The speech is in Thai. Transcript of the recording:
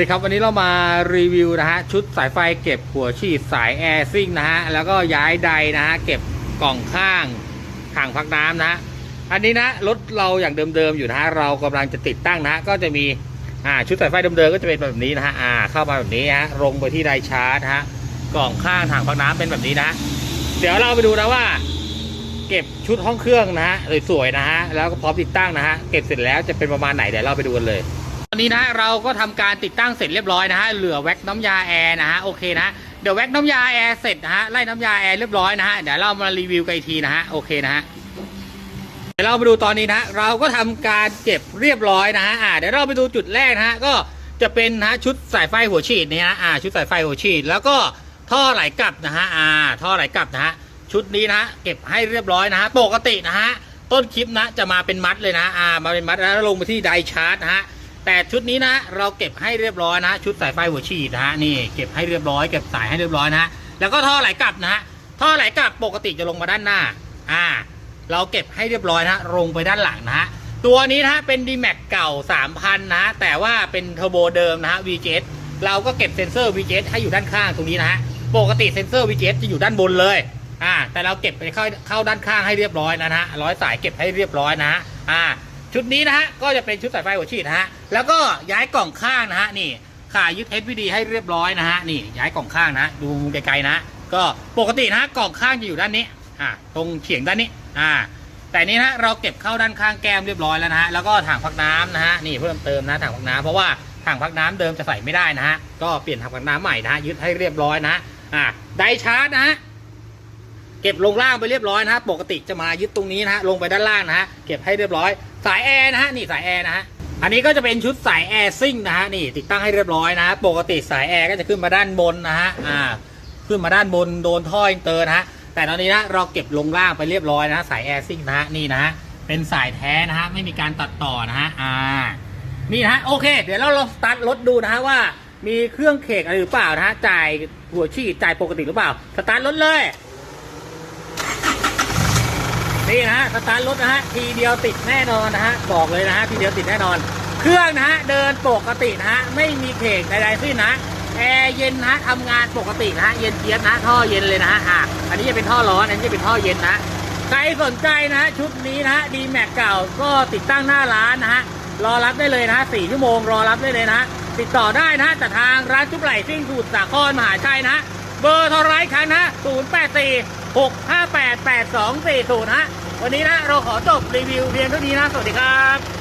สวัสดีครับวันนี้เรามารีวิวนะฮะชุดสายไฟเก็บหัวฉีดสายแอร์ซิ่งนะฮะแล้วก็ย้ายใดนะฮะเก็บกล่องข้างถังพักน้ำนะฮะอันนี้นะรถเราอย่างเดิมๆอยู่นะฮะเรากำลังจะติดตั้งนะฮะก็จะมีอ่าชุดสายไฟเดิมๆก็จะเป็นแบบนี้นะฮะอ่าเข้ามาแบบนี้ฮะลงไปที่ไดชาร์จนะฮะกล่องข้างถังพักน้ำเป็นแบบนี้นะฮะเดี๋ยวเราไปดูนะว่า เก็บชุดห้องเครื่องนะฮะสวยๆนะฮะแล้วก็พร้อมติดตั้งนะฮะเก็บเสร็จแล้วจะเป็นประมาณไหนเดี๋ยวเราไปดูกันเลย ตอนนี้นะเราก็ทำการติดตั้งเสร็จเรียบร้อยนะฮะเหลือแว็กน้ำยาแอร์นะฮะโอเคนะเดี๋ยวแว็กน้ำยาแอร์เสร็จนะฮะไล่น้ำยาแอร์เรียบร้อยนะฮะเดี๋ยวเรามารีวิวกันอีกทีนะฮะโอเคนะฮะเดี๋ยวเราไปดูตอนนี้นะเราก็ทำการเก็บเรียบร้อยนะฮะอ่าเดี๋ยวเราไปดูจุดแรกนะฮะก็จะเป็นนะชุดสายไฟหัวฉีดเนี่ยนะอ่าชุดสายไฟหัวฉีด แล้วก็ท่อไหลกลับนะฮะอ่าท่อไหลกลับนะฮะชุดนี้นะฮะเก็บให้เรียบร้อยนะฮะปกตินะฮะต้นคลิปนะจะมาเป็นมัดเลยนะอ่ามาเป็นมัดแล้วลงไปที่ไดชาร์จนะฮะ แต่ชุดนี้นะเราเก็บให้เรียบร้อยนะชุดสายไฟหัวฉีดนะฮะนี่เก็บให้เรียบร้อยเก็บสายให้เรียบร้อยนะแล้วก็ท่อไหลกลับนะฮะท่อไหลกลับปกติจะลงมาด้านหน้าอ่า เราเก็บให้เรียบร้อยนะลงไปด้านหลังนะฮะตัวนี้นะเป็น d m a x เก่า 3,000 นะฮะแต่ว่าเป็นเทอร์โบเดิมนะฮะ VGS เราก็เก็บเซ็นเซอร์ VGS ให้อยู่ด้านข้างตรงนี้นะฮะปกติเซ็นเซอร์ VGS จะอยู่ด้านบนเลยอ่าแต่เราเก็บไปเข้าเข้าด้านข้างให้เรียบร้อยนะฮะร้อยสายเก็บให้เรียบร้อยนะฮะอ่า ชุดนี้นะฮะก็จะเป็นชุดสายไฟหัวฉีดนะฮะแล้วก็ย้ายกล่องข้างนะฮะนี่ขายึด HVD ให้เรียบร้อยนะฮะนี่ย้ายกล่องข้างนะ ดูไกลๆนะ ก็ปกตินะฮะกล่องข้างจะอยู่ด้านนี้อ่าตรงเฉียงด้านนี้อ่าแต่นี้นะเราเก็บเข้าด้านข้างแก้มเรียบร้อยแล้วนะฮะแล้วก็ถังพักน้ำนะฮะนี่เพิ่มเติมนะถังพักน้ำเพราะว่าถังพักน้ำเดิมจะใส่ไม่ได้นะฮะก็เปลี่ยนถังพักน้ำใหม่นะฮะยึดให้เรียบร้อยนะอ่าไดชาร์จนะฮะเก็บลงล่างไปเรียบร้อยนะฮะปกติจะมายึดตรงนี้นะฮะลงไปด้านล่างนะฮะเก็บให้เรียบร้อย สายแอร์นะฮะนี่สายแอร์นะฮะอันนี้ก็จะเป็นชุดสายแอร์ซิ่งนะฮะนี่ติดตั้งให้เรียบร้อยนะ ปกติสายแอร์ก็จะขึ้นมาด้านบนนะฮะอ่าขึ้นมาด้านบนโดนท่ออินเตอร์นะฮะแต่ตอนนี้นะเราเก็บลงล่างไปเรียบร้อยนะะสายแอร์ซิ่งนะฮะนี่นะฮะเป็นสายแท้นะฮะไม่มีการตัดต่อนะฮะอ่านี่นะฮะโอเค เดี๋ยวเราลองสตาร์ทรถดูนะฮะว่ามีเครื่องเขกอะไรหรือเปล่านะฮะจ่ายหัวฉีดจ่ายปกติหรือเปล่าสตาร์ทรถเลย นี่นะฮะสตาร์ทรถนะฮะทีเดียวติดแน่นอนนะฮะบอกเลยนะฮะทีเดียวติดแน่นอน เครื่องนะฮะเดินปกตินะฮะไม่มีเขกใดๆสิ้นนะแอร์เย็นนะทำงานปกตินะฮะเย็นเจี๊ยบนะท่อเย็นเลยนะฮะอะอันนี้จะเป็นท่อร้อนอันนี้จะเป็นท่อเย็นนะใครสนใจนะชุดนี้นะดีแม็กเก่าก็ติดตั้งหน้าร้านนะฮะรอรับได้เลยนะสี่ชั่วโมงรอรับได้เลยนะติดต่อได้นะแต่ทางร้านจุ๊บไหล่ซิ่งสูตรสาครมหาชัยนะ เบอร์โทรไลน์ครั้งนะ0 8 4 6 5 8 8 2 4 0นะวันนี้นะเราขอจบรีวิวเพียงเท่านี้นะ สวัสดีครับ